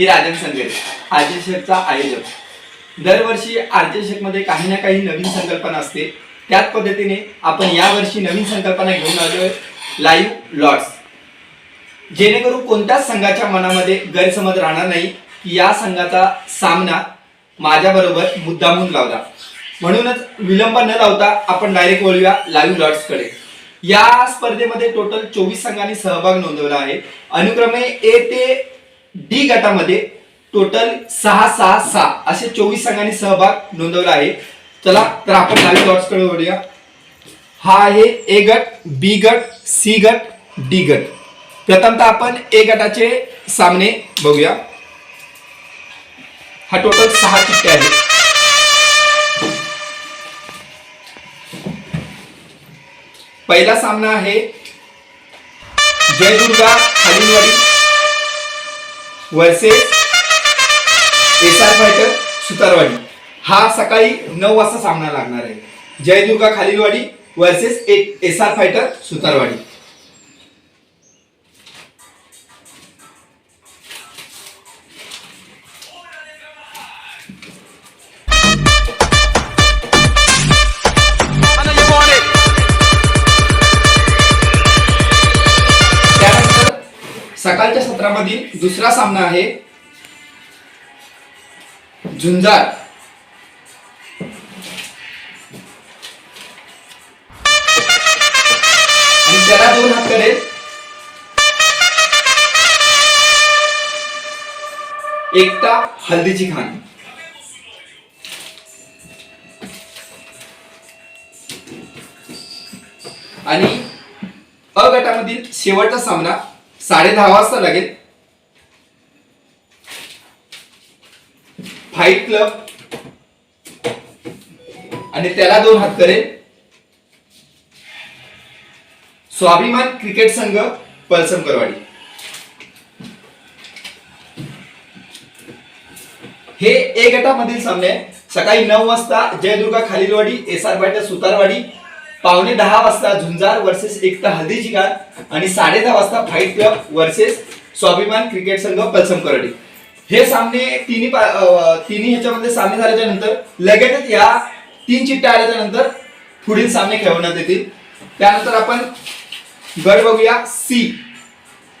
मी राजन संगेरे आर्जेशेकचा आयोजक. दरवर्षी आर्जेशेकमध्ये काही ना काही नवीन संकल्पना असते. त्याच पद्धतीने आपण यावर्षी नवीन संकल्पना घेऊन आलोय लाईव्ह लॉट्स जेणेकरून कोणत्याच संघाच्या मनामध्ये गैरसमज राहणार नाही की या संघाचा सामना माझ्याबरोबर मुद्दामून लावला. म्हणूनच विलंब न लावता आपण डायरेक्ट बोलूया लाईव्ह लॉट्सकडे या स्पर्धेमध्ये टोटल चोवीस संघांनी सहभाग नोंदवला आहे. अनुक्रमे ए ते डी गटामध्ये टोटल सहा सहा सहा असे चोवीस संघांनी सहभाग नोंदवला आहे. चला तर आपण डावी लॉट्सकडे वळूया. हा आहे ए गट बी गट सी गट डी गट. प्रथमतः आपण ए गटाचे सामने बघूया. हा टोटल सहा चिठ्ठे आहेत. पहिला सामना आहे Jaydurga Khalilwadi. Versus S R fighter Sutarwadi. हा सकाळी नऊ वाजता सामना लागणार आहे. Jaydurga Khalilwadi versus S R fighter Sutarwadi. सकाळच्या सत्रामधील दुसरा सामना आहे झुंजार. आणि त्याला दोन हात करेल. एकता हल्दीची खान. आणि अ गटामधील शेवटचा सामना साडे दहा वाजता लागेल फाईट क्लब आणि त्याला दोन हात करेल स्वाभिमान क्रिकेट संघ पलसमकरवाडी हे ए गटामधील सामने सकाळी नऊ वाजता जयदुर्गा खालीलवाडी एस आर पाटील सुतारवाडी पावणे दहा वाजता झुंजार वर्सेस एकता हल्दीची गार आणि साडे दहा वाजता fight club versus Swabhiman cricket संघ पलसमकरवाडी हे सामने तिन्ही तिन्ही ह्याच्यामध्ये सामने झाल्याच्यानंतर लगेचच या तीन चिठ्ठ्या आल्याच्यानंतर पुढील सामने खेळवण्यात येतील. त्यानंतर आपण गट बघूया सी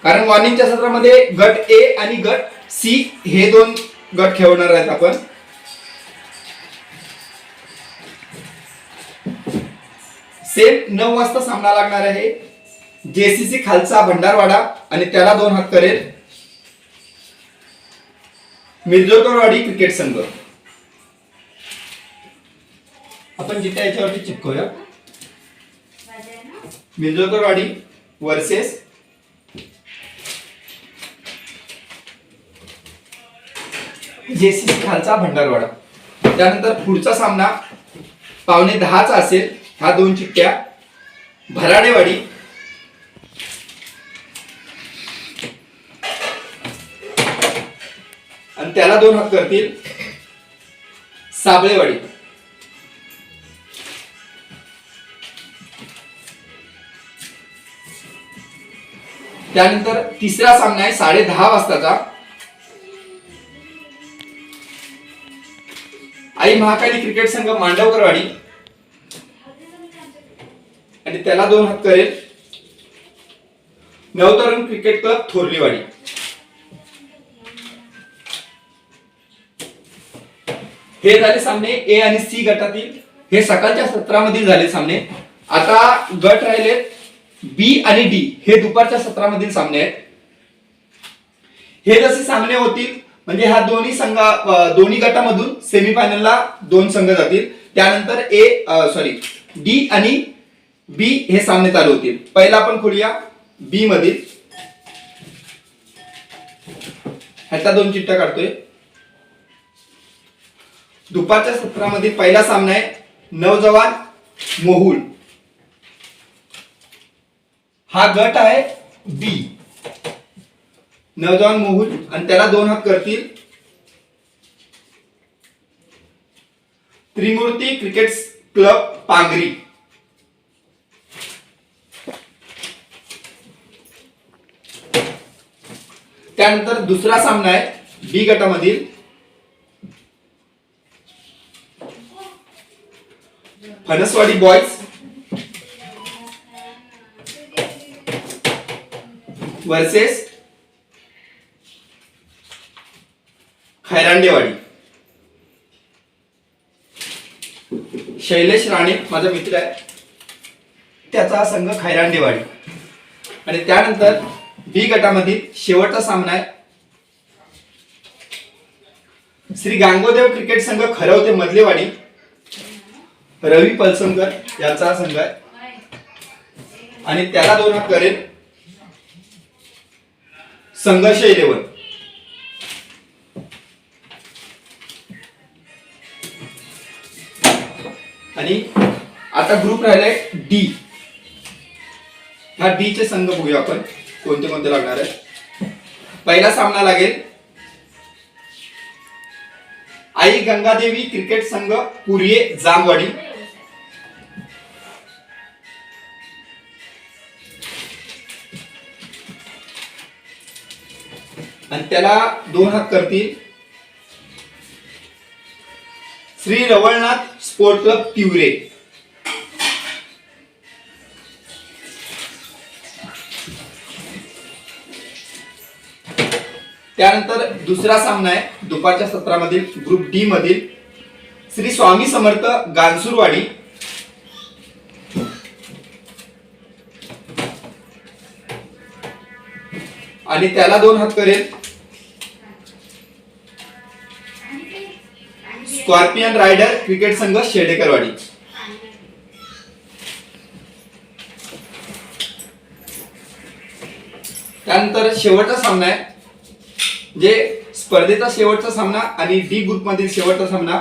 कारण वॉर्निंगच्या सत्रामध्ये गट ए आणि गट सी हे दोन गट खेळवणार आहेत आपण. सेम नऊ वाजता सामना लागणार आहे. जेसीसी खालचा भंडारवाडा आणि त्याला दोन हात करेल. मिर्जोकरवाडी क्रिकेट संघ. आपण जिथे याच्यावरती चिपकूया. मिर्जोकरवाडी वर्सेस जेसीसी खालचा भंडारवाडा. त्यानंतर पुढचा सामना पावणे दहाचा असेल. हा दोन चिठ्ठ्या भराडेवाडी आणि त्याला दोन हक्क करतील साबळेवाडी. त्यानंतर तिसरा सामना आहे साडे दहा वाजताचा. आई महाकाली क्रिकेट संघ मांडवकरवाडी. आणि त्याला दोन हात करेल नवतरण क्रिकेट क्लब थोरलीवाडी. हे झाले सामने ए आणि सी गटातील. हे सकाळच्या सत्रामधील झाले सामने. आता गट राहिलेत बी आणि डी. हे दुपारच्या सत्रामधील सामने आहेत. हे जसे सामने होतील म्हणजे ह्या दोन्ही संघ दोन्ही गटामधून सेमीफायनलला दोन संघ जातील. त्यानंतर ए सॉरी डी आणि बी हे सामने चालू होतील पहिला आपण खोलूया. बी मधील ह्याच्या दोन चिठ्ठ्या काढतोय. दुपारच्या सत्रामध्ये पहिला सामना आहे नवजवान मोहुल. हा गट आहे बी नवजवान मोहुल आणि त्याला दोन हात करतील. Trimurti cricket club Pangri. त्यानंतर दुसरा सामना आहे B गटामधील. Phansawadi boys versus Khairandewadi. Shailesh Rane माझा मित्र आहे. त्याचा संघ खैरांडेवाडी. आणि त्यानंतर बी गटामधील शेवटचा सामना आहे. श्री गांगोदेव क्रिकेट संघ खरवते मधलेवाडी. रवी पलसमकर यांचा संघ आहे. आणि त्याला दोन हात करेल. संघर्ष इलेवन आणि आता ग्रुप राहिलाय डी हा डी चे संघ बघूया आपण. कोणते कोणते लागणार आहे पहिला सामना लागेल. आई गंगादेवी क्रिकेट संघ पुरिये जामवाडी. आणि त्याला दोन हात करतील. Shri Rawalnath sport club Tiware. त्यानंतर दुसरा सामना आहे दुपारच्या सत्रामधील ग्रुप डी मधील श्री स्वामी समर्थ गानसूरवाडी. आणि त्याला दोन हात करेल. स्कॉर्पियन रायडर क्रिकेट संघ शेडेकरवाडी. त्यानंतर शेवटचा सामना आहे. जे स्पर्धेचा शेवटचा सामना आणि डी ग्रुपमधील शेवटचा सामना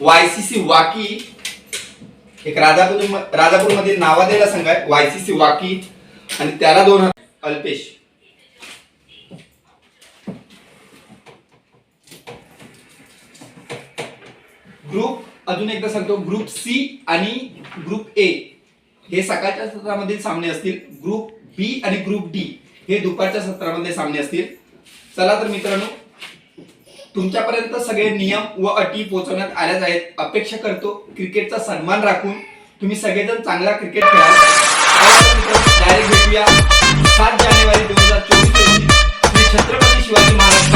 वायसीसी वाकी एक राजापूर राजापूर मधील नावादेला संघ आहे वायसीसी वाकी आणि त्याला दोन अल्पेश. ग्रुप अजून एकदा सांगतो ग्रुप सी आणि ग्रुप ए हे सकाळच्या सत्रामध्ये सामने असतील. ग्रुप बी आणि ग्रुप डी हे दुपारच्या सत्रामध्ये सामने असतील. चला तर मित्रांनो तुमच्यापर्यंत सगळे नियम व अटी पोहोचवण्यात आल्याच आहेत. अपेक्षा करतो क्रिकेटचा सन्मान राखून तुम्ही सगळेजण चांगला क्रिकेट खेळा डायरेक्ट भेटूया. सात जानेवारी दोन हजार चोवीस रोजी छत्रपती शिवाजी महाराज